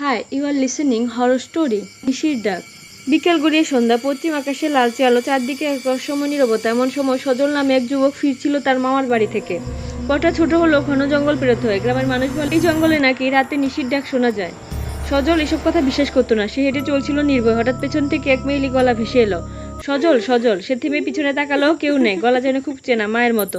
Hi you are listening her story নিশির ডাক। বিকেল গড়িয়ে সন্ধ্যা, পশ্চিম আকাশে লালচে আলো, চারদিকে এক রহস্যময় নীরবতা এমন সময় সজল নামে এক যুবক ফিরছিল তার মামার বাড়ি থেকে। কটা ছোট হলো, ঘন জঙ্গল পেরোতে হয়। গ্রামের মানুষ বলে, এই জঙ্গলে নাকি রাতে নিশির ডাক শোনা যায়। সজল এসব কথা বিশ্বাস করতো না। সে হেঁটে চলছিল নির্ভয়। হঠাৎ পেছন থেকে এক মেয়েলি গলা ভেসে এলো। সজল সজল, সে থেমে পিছনে তাকালো, কেউ নেই, গলা যেন খুব চেনা, মায়ের মতো।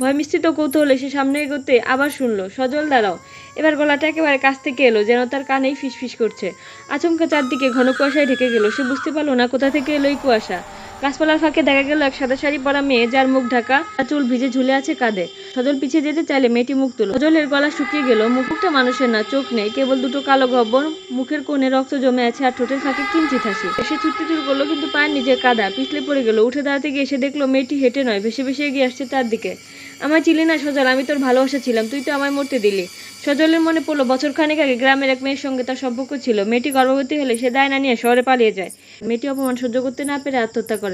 ভয় মিশ্রিত কৌতূহলে সে সামনে এগোতে আবার শুনলো, সজল দাঁড়াও। এবার গলাটা একেবারে কাছ থেকে এলো, যেন তার কানেই ফিসফিস করছে। আচমকা চারদিকে ঘন কুয়াশায় ঢেকে গেল, সে বুঝতে পারল না কোথা থেকে এলো এই কুয়াশা। গাছপালার ফাঁকে দেখা গেল এক সাদা শাড়ি পরা মেয়ে, যার মুখ ঢাকা চুল ভিজে ঝুলে আছে কাঁধে। সজল পিছিয়ে যেতে চাইলে মেয়েটি মুখ তুলো। সজলের গলা শুকিয়ে গেল। মুখটা মানুষের না, চোখ নেই। কেবল দুটো কালো গব্বর মুখের কোণে রক্ত জমে আছে আর ঠোঁটের ফাঁকে কিঞ্চিত হাসি। সে ছুটতে শুরু করল, কিন্তু পায়ের নিচে কাদা পিছলে পড়ে গেল। উঠে দাঁড়াতে গিয়ে সে দেখল মেয়েটি হেঁটে নয়, ভেসে ভেসে এগিয়ে আসছে তার দিকে। আমার চিলি না, সজল, আমি তোর ভালোবাসা ছিলাম। তুই তো আমায় মরতে দিলি। সজলের মনে পড়ল বছর খানেক আগে গ্রামের এক মেয়ের সঙ্গে তার সম্পর্ক ছিল। মেয়েটি গর্ভবতী হলে সে দায় না নিয়ে শহরে পালিয়ে যায়। মেয়েটি অপমান সহ্য করতে না পেরে আত্মহত্যা করে।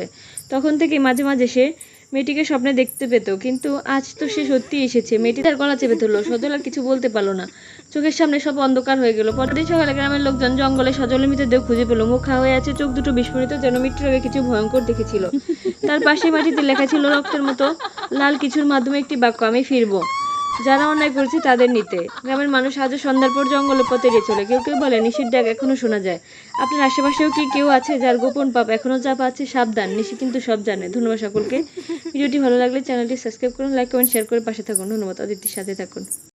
তখন থেকে মাঝে মাঝে সে মেয়েটিকে স্বপ্নে দেখতে পেত। কিন্তু আজ তো সে সত্যি এসেছে। মেয়েটি তার গলা চেপে ধরলো। সজল আর কিছু বলতে পারল না। চোখের সামনে সব অন্ধকার হয়ে গেল। পরদিন সকালে গ্রামের লোকজন জঙ্গলে সজলের মৃতদেহ খুঁজে পেল। মুখ হয়ে আছে, চোখ দুটো বিস্ফোরিত, যেন মৃত্যুর আগে কিছু ভয়ঙ্কর দেখেছিল। তার পাশে মাটিতে লেখা ছিল, রক্তের মতো লাল কিছুর মাধ্যমে একটি বাক্য, আমি ফিরবো। যারা অন্যায় করেছে তাদের নিতে। গ্রামের মানুষ আজও সন্ধ্যার পর জঙ্গলের পথে এড়িয়ে চলে। কেউ কেউ বলে, নিশির ডাক এখনও শোনা যায়। আপনার আশেপাশেও কি কেউ আছে যার গোপন পাপ এখনও চাপ আছে? সাবধান, নিশি কিন্তু সব জানে। ধন্যবাদ সকলকে। ভিডিওটি ভালো লাগলে চ্যানেলটি সাবস্ক্রাইব করুন, লাইক, কমেন্ট, শেয়ার করে পাশে থাকুন। ধন্যবাদ, অদিতির সাথে থাকুন।